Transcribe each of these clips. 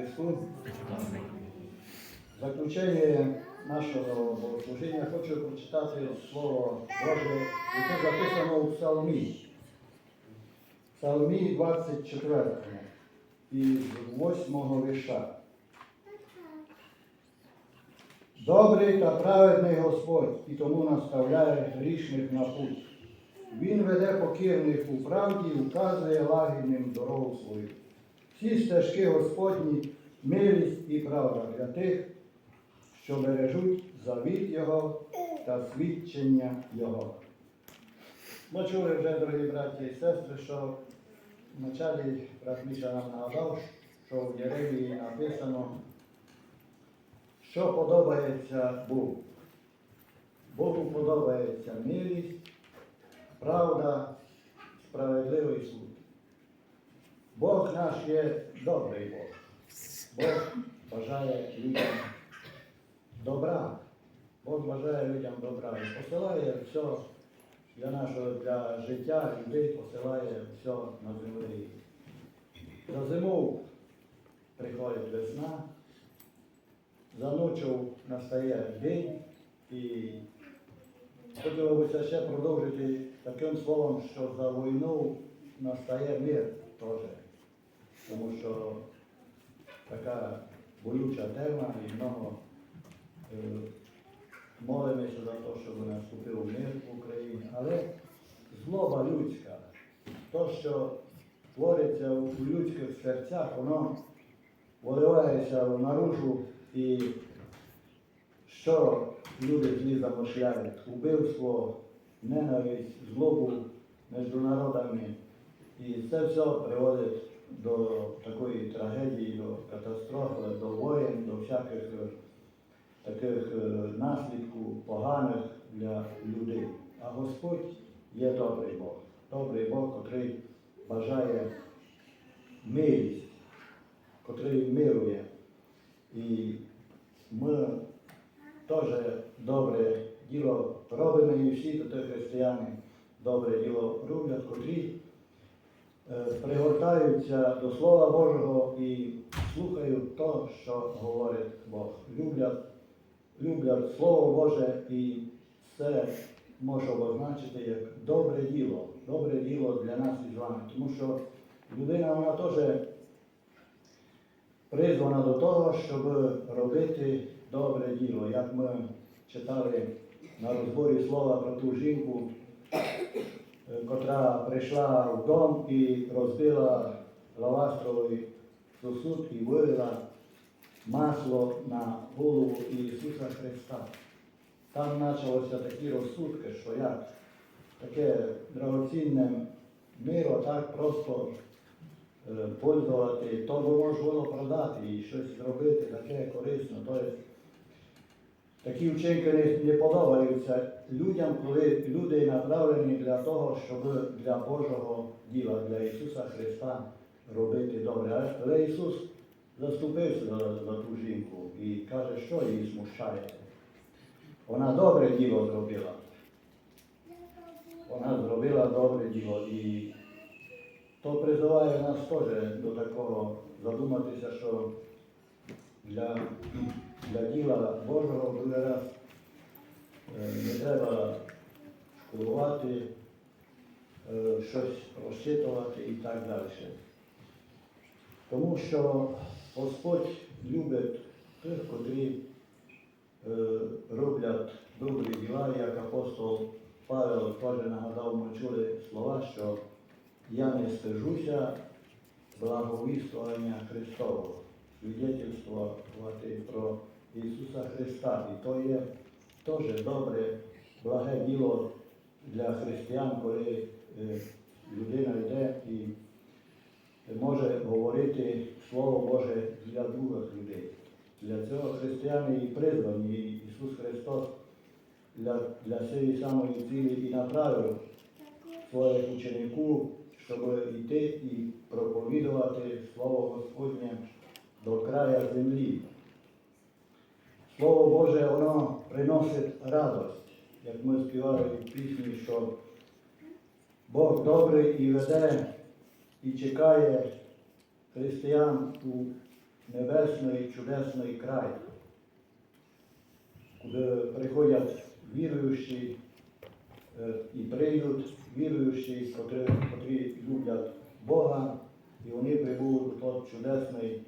Христу. В заключення нашого богослужіння хочу прочитати Слово Боже, яке записано у Псалмі. Псалмі 24 із 8 вірша. Добрий та праведний Господь і тому наставляє грішних на путь. Він веде покірних у правді і вказує лагідним дорогу свою. Всі стежки Господні, милість і правда для тих, що бережуть завіт Його та свідчення Його. Ми чули вже, дорогі браті і сестри, що вначалі брат Міша нам нагадав, що в Єремії написано, що подобається Богу. Богу подобається милість, правда, справедливий суд. Бог наш є добрий Бог. Бог бажає людям добра. Бог бажає людям добра і посилає все для нашого для життя людей, посилає все на землі. За зиму приходить весна, за ночу настає день і хотілося ще продовжити таким словом, що за війну настає мир теж. Тому що така болюча тема і много е, молимося за те, щоб наступив мир в Україні. Але злоба людська, то, що твориться у людських серцях, воно виливається наружу і що люди злі замишляють, убивство, ненависть, злобу між народами. І це все приводить до такої трагедії, до катастрофи, до воєн, до всяких е, таких е, наслідків поганих для людей. А Господь є добрий Бог. Добрий Бог, котрий бажає милість, котрий мирує. І ми теж добре діло робимо, і всі християни добре діло роблять, котрі пригортаються до Слова Божого і слухають то, що говорить Бог. Люблять, люблять Слово Боже і це може обозначити як добре діло, добре діло для нас із вами. Тому що людина вона теж призвана до того, щоб робити добре діло. Як ми читали на розборі слова про ту жінку, е, котра прийшла в дом і розбила лавастровий сосуд і вилила масло на голову Ісуса Христа. Там почалося такі розсудки, що як таке драгоцінне миро так просто е, пользувати, то було продати і щось зробити таке корисно. Тобто, такі вчинки не, не подобаються людям, коли люди направлені для того, щоб для Божого діла, для Ісуса Христа робити добре. Але Ісус заступився за, за ту жінку і каже, що її смущає. Вона добре діло зробила. Вона зробила добре діло і то призиває нас теж до такого задуматися, що для, для діла Божого буде е, не треба шкодувати, е, щось розчитувати і так далі. Тому що Господь любить тих, котрі е, роблять добрі діла, як апостол Павел теж нагадав, ми чули слова, що я не стежуся благовіствування Христового, свідетельствувати про Ісуса Христа. І то є теж добре, благе діло для християн, коли е, людина йде і може говорити Слово Боже для других людей. Для цього християни і призвані, Ісус Христос для, для цієї самої цілі і направив своїх учеників, щоб йти і проповідувати Слово Господнє до края землі. Слово Боже, воно приносить радость, як ми співали в пісні, що Бог добрий і веде, і чекає християн у небесний чудесний край, куди приходять віруючі е, і прийдуть віруючі, котрі, люблять Бога, і вони прибудуть у той чудесний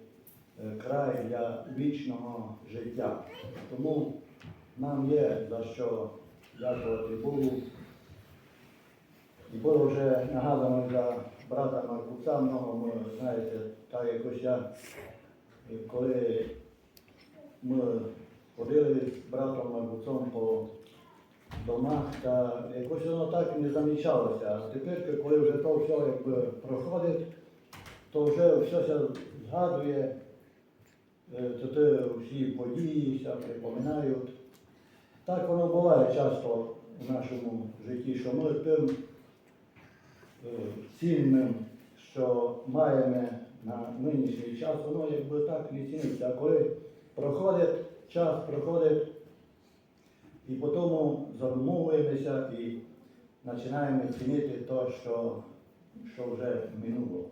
край для вічного життя. Тому нам є за що дякувати Богу. І було вже нагадано для брата Маркуца много, ми, знаєте, так якось я, е, коли ми ходили з братом Маркуцом по домах, та якось воно так і не замічалося. А тепер, коли вже то все якби проходить, то вже все згадує, е, те всі події ся припоминають. Так воно буває часто в нашому житті, що ми тим е, цінним, що маємо на нинішній час, воно якби так не ціниться. А коли проходить час, проходить, і потім задумовуємося і починаємо цінити те, що, що вже минуло.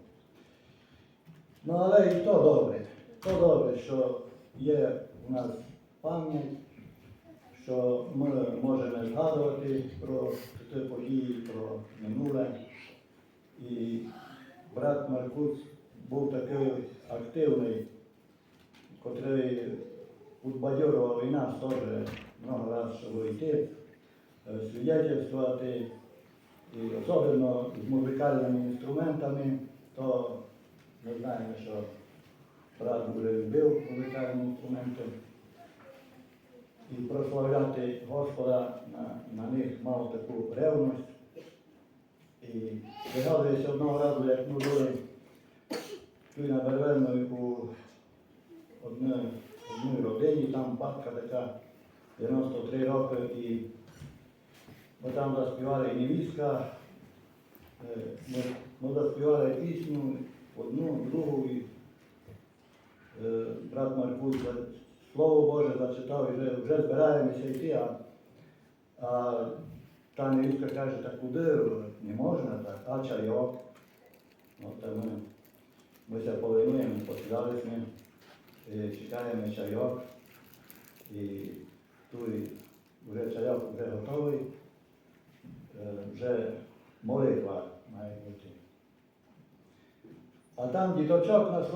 Ну але і то добре, то добре, що є у нас пам'ять, що ми можемо згадувати про ті події, про минуле. І брат Маркуц був такий активний, котрий підбадьорував і нас теж много разів, щоб йти, е, свідетельствувати, і особливо з музикальними інструментами, то ми знаємо, що брат дуже любив музикальні інструменти. І прославляти Господа на, на них мав таку ревність. І пригадується одного разу, як ми були тут на Бервенної у одній, родині, там батька така 93 роки, і ми там заспівали невістка, е, ми, ми заспівали пісню, одну, другу, і брат Маркуш за- Слово Боже зачитав і вже, вже збираємося йти, а, а та невістка каже, так куди не можна, так, а чайок. От ми, ми ся повинуємо, посідали ми, і чекаємо чайок. І тут вже чайок вже готовий, е, вже молитва має бути. А там діточок нас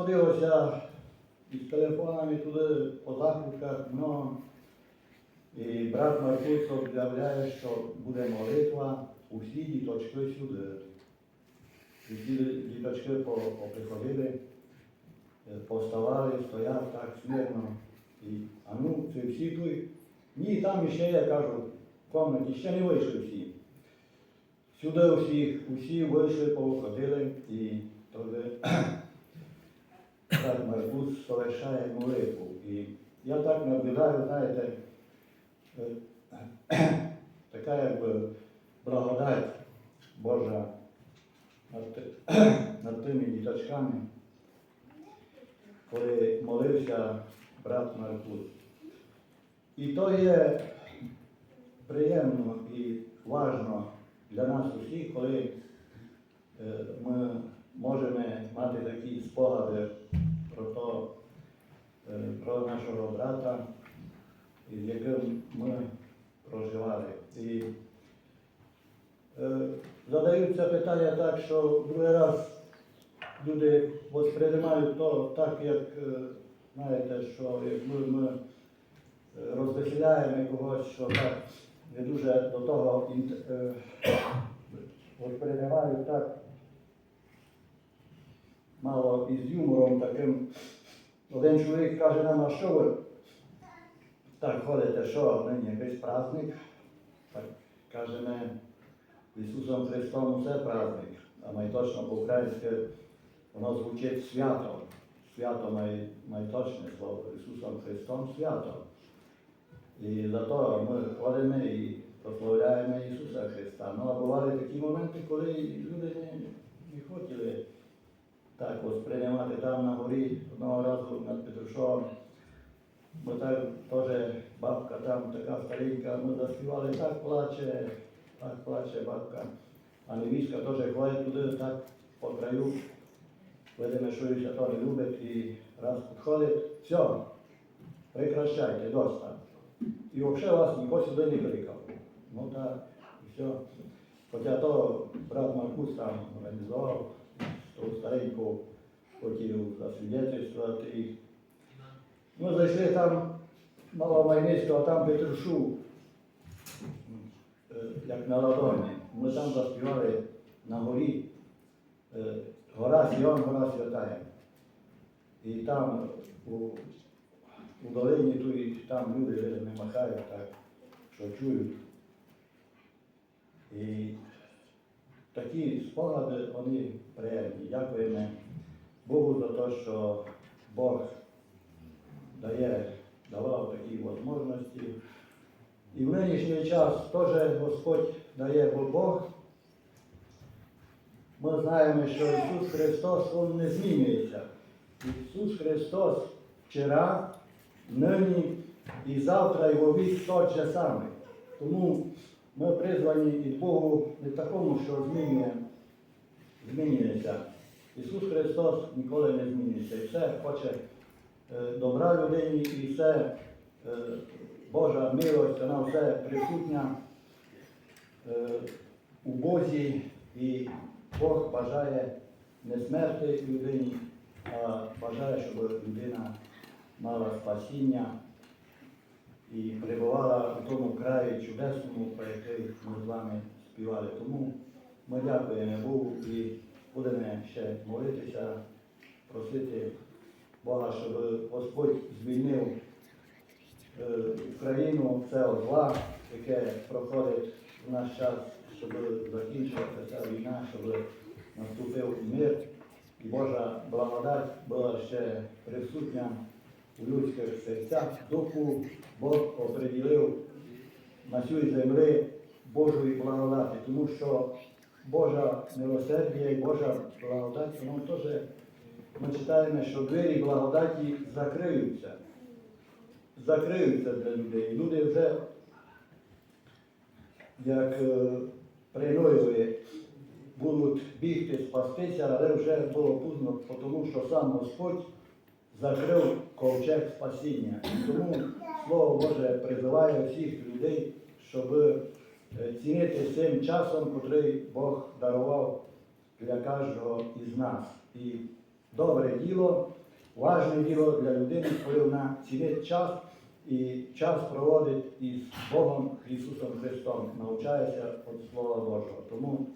із телефонами туди по закутках много. І брат Маркуц об'являє, що буде молитва, усі діточки сюди. І всі діточки по- поприходили, е, поставали, стоять так смирно. І, а ну, це всі тут. Ні, там ще я кажу, в комнаті ще не вийшли всі. Сюди всі, усі вийшли, повиходили і тоді брат Маркус совершає молитву. І я так наблюдаю, знаєте, е, така якби благодать Божа над, тими діточками, коли молився брат Маркус. І то є приємно і важно для нас усіх, коли е, ми можемо мати такі спогади про то, е, про нашого брата, з яким ми проживали. І е, задаються питання так, що другий раз люди сприймають то так, як е, знаєте, що якби ми розвеселяємо когось, що так не дуже до того сприймають так мало із юмором таким. Один чоловік каже нам, а що ви так ходите, що нині якийсь праздник? Так каже з Ісусом Христом усе праздник, а найточно по-українськи воно звучить свято. Свято має, має точне слово. Ісусом Христом свято. І зато ми ходимо і прославляємо Ісуса Христа. Ну а бували такі моменти, коли люди не, не хотіли так ось приймати там на горі одного разу над Петрушовим. Бо так теж бабка там така старенька, ми заспівали, так плаче, так плаче бабка. А невістка теж ходить туди так по краю. Видимо, що її то не любить і раз підходить, все, прекращайте, доста. І взагалі вас ніхто сюди не кликав. Ну так, і все. Хоча то брат Маркус там організував, ту стареньку хотів засвідетельствувати. Ну, зайшли там мало Майницького, а там Петрушу, е, як на ладоні. Ми там заспівали на горі. е, Гора Сіон, гора святая. І там у, у долині туї, там люди не махають так, що чують. І такі спогади, вони приємні. Дякуємо Богу за те, що Бог дає, давав такі можливості. І в нинішній час теж Господь дає бо Бог. Ми знаємо, що Ісус Христос Він не змінюється. Ісус Христос вчора, нині і завтра во вік тот же самий. Тому ми призвані від Богу не такому, що змінює, змінюється. Ісус Христос ніколи не змінюється. І все хоче е, добра людині, і все е, Божа милость, вона все присутня е, у Бозі, і Бог бажає не смерти людині, а бажає, щоб людина мала спасіння і перебувала в тому краї чудесному, про який ми з вами співали. Тому ми дякуємо Богу і будемо ще молитися, просити Бога, щоб Господь звільнив е, Україну цього зла, яке проходить в наш час, щоб закінчилася ця війна, щоб наступив мир і Божа благодать була ще присутня у людських серцях. Духу Бог оприділив на цій землі Божої благодаті, тому що Божа милосердя і Божа благодать, воно теж ми читаємо, що двері благодаті закриються. Закриються для людей. Люди вже як е, принойли будуть бігти, спастися, але вже було пізно, тому що сам Господь закрив ковчег спасіння. Тому Слово Боже призиває всіх людей, щоб е, цінити цим часом, який Бог дарував для кожного із нас. І добре діло, важне діло для людини, коли вона цінить час і час проводить із Богом Ісусом Христом, навчається від Слова Божого. Тому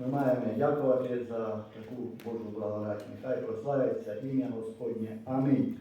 ми маємо дякувати за таку Божу благодать. Нехай прославиться ім'я Господнє. Амінь.